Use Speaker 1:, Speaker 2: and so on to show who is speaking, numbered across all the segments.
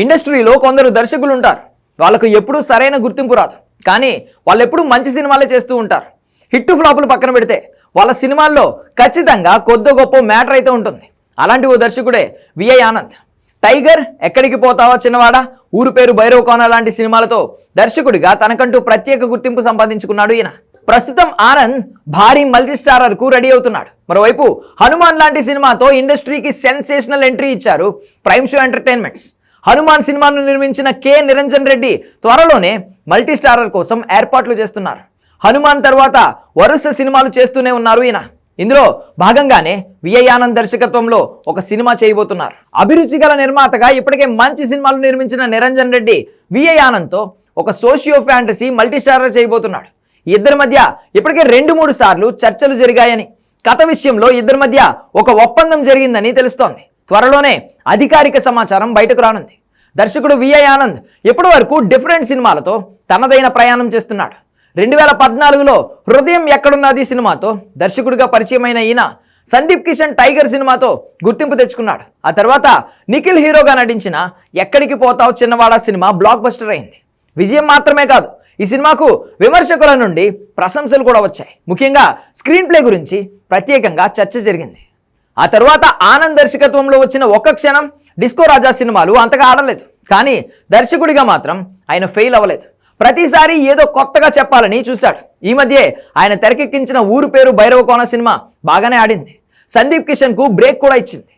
Speaker 1: ఇండస్ట్రీలో కొందరు దర్శకులు ఉంటారు వాళ్ళకు ఎప్పుడూ సరైన గుర్తింపు రాదు. కానీ వాళ్ళు ఎప్పుడూ మంచి సినిమాలే చేస్తూ ఉంటారు. హిట్ ఫ్లాపులు పక్కన పెడితే వాళ్ళ సినిమాల్లో ఖచ్చితంగా కొద్ది గొప్ప మ్యాటర్ అయితే ఉంటుంది. అలాంటి ఓ దర్శకుడే విఐ ఆనంద్. టైగర్ ఎక్కడికి పోతావా చిన్నవాడా? ఊరు పేరు భైరవ కోన లాంటి సినిమాలతో దర్శకుడిగా తనకంటూ ప్రత్యేక గుర్తింపు సంపాదించుకున్నాడు ఈయన. ప్రస్తుతం ఆనంద్ భారీ మల్టీస్టారర్కు రెడీ అవుతున్నాడు. మరోవైపు హనుమాన్ లాంటి సినిమాతో ఇండస్ట్రీకి సెన్సేషనల్ ఎంట్రీ ఇచ్చారు ప్రైమ్ షో ఎంటర్టైన్మెంట్స్. హనుమాన్ సినిమాను నిర్మించిన కె నిరంజన్ రెడ్డి త్వరలోనే మల్టీస్టారర్ కోసం ఏర్పాట్లు చేస్తున్నారు. హనుమాన్ తర్వాత వరుస సినిమాలు చేస్తూనే ఉన్నారు ఈయన. ఇందులో భాగంగానే విఐ ఆనంద్ దర్శకత్వంలో ఒక సినిమా చేయబోతున్నారు. అభిరుచి గల నిర్మాతగా ఇప్పటికే మంచి సినిమాలు నిర్మించిన నిరంజన్ రెడ్డి విఐ ఆనంద్తో ఒక సోషియో ఫ్యాంటసీ మల్టీస్టారర్ చేయబోతున్నాడు. ఇద్దరి మధ్య ఇప్పటికే రెండు మూడు సార్లు చర్చలు జరిగాయని కథ విషయంలో ఇద్దరి మధ్య ఒక ఒప్పందం జరిగిందని తెలుస్తోంది. త్వరలోనే అధికారిక సమాచారం బయటకు రానుంది. దర్శకుడు విఐ ఆనంద్ ఇప్పటి వరకు డిఫరెంట్ సినిమాలతో తనదైన ప్రయాణం చేస్తున్నాడు. రెండు వేల పద్నాలుగులో హృదయం ఎక్కడున్నది సినిమాతో దర్శకుడిగా పరిచయమైన ఈయన సందీప్ కిషన్ టైగర్ సినిమాతో గుర్తింపు తెచ్చుకున్నాడు. ఆ తర్వాత నిఖిల్ హీరోగా నటించిన ఎక్కడికి పోతావు చిన్నవాడ సినిమా బ్లాక్ బస్టర్ అయింది. విజయం మాత్రమే కాదు ఈ సినిమాకు విమర్శకుల నుండి ప్రశంసలు కూడా వచ్చాయి. ముఖ్యంగా స్క్రీన్ ప్లే గురించి ప్రత్యేకంగా చర్చ జరిగింది. ఆ తర్వాత ఆనంద్ దర్శకత్వంలో వచ్చిన ఒక్క క్షణం డిస్కో రాజా సినిమాలు అంతగా ఆడలేదు. కానీ దర్శకుడిగా మాత్రం ఆయన ఫెయిల్ అవ్వలేదు. ప్రతిసారి ఏదో కొత్తగా చెప్పాలని చూశాడు. ఈ మధ్యే ఆయన తెరకెక్కించిన ఊరు పేరు భైరవకోన సినిమా బాగానే ఆడింది. సందీప్ కిషన్కు బ్రేక్ కూడా ఇచ్చింది.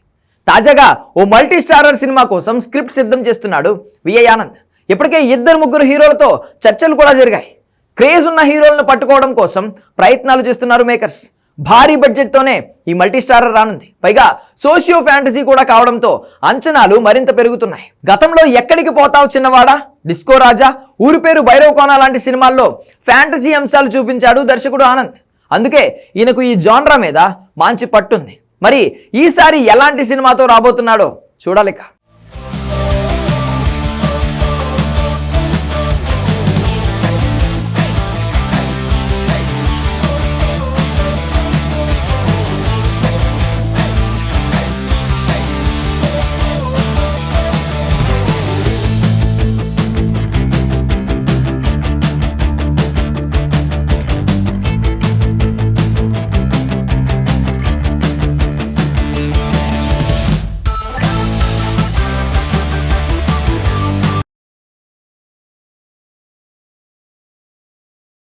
Speaker 1: తాజాగా ఓ మల్టీ స్టారర్ సినిమా కోసం స్క్రిప్ట్ సిద్ధం చేస్తున్నాడు విఐ ఆనంద్. ఇప్పటికే ఇద్దరు ముగ్గురు హీరోలతో చర్చలు కూడా జరిగాయి. క్రేజ్ ఉన్న హీరోలను పట్టుకోవడం కోసం ప్రయత్నాలు చేస్తున్నారు మేకర్స్. భారీ బడ్జెట్తోనే ఈ మల్టీ స్టారర్ రానుంది. పైగా సోషియో ఫ్యాంటసీ కూడా కావడంతో అంచనాలు మరింత పెరుగుతున్నాయి. గతంలో ఎక్కడికి పోతావు చిన్నవాడా? డిస్కో రాజా? ఊరి పేరు భైరవ్ కోన లాంటి సినిమాల్లో ఫ్యాంటసీ అంశాలు చూపించాడు దర్శకుడు ఆనంద్. అందుకే ఈయనకు ఈ జాన్రా మీద మంచి పట్టుంది. మరి ఈసారి ఎలాంటి సినిమాతో రాబోతున్నాడో చూడాలిక.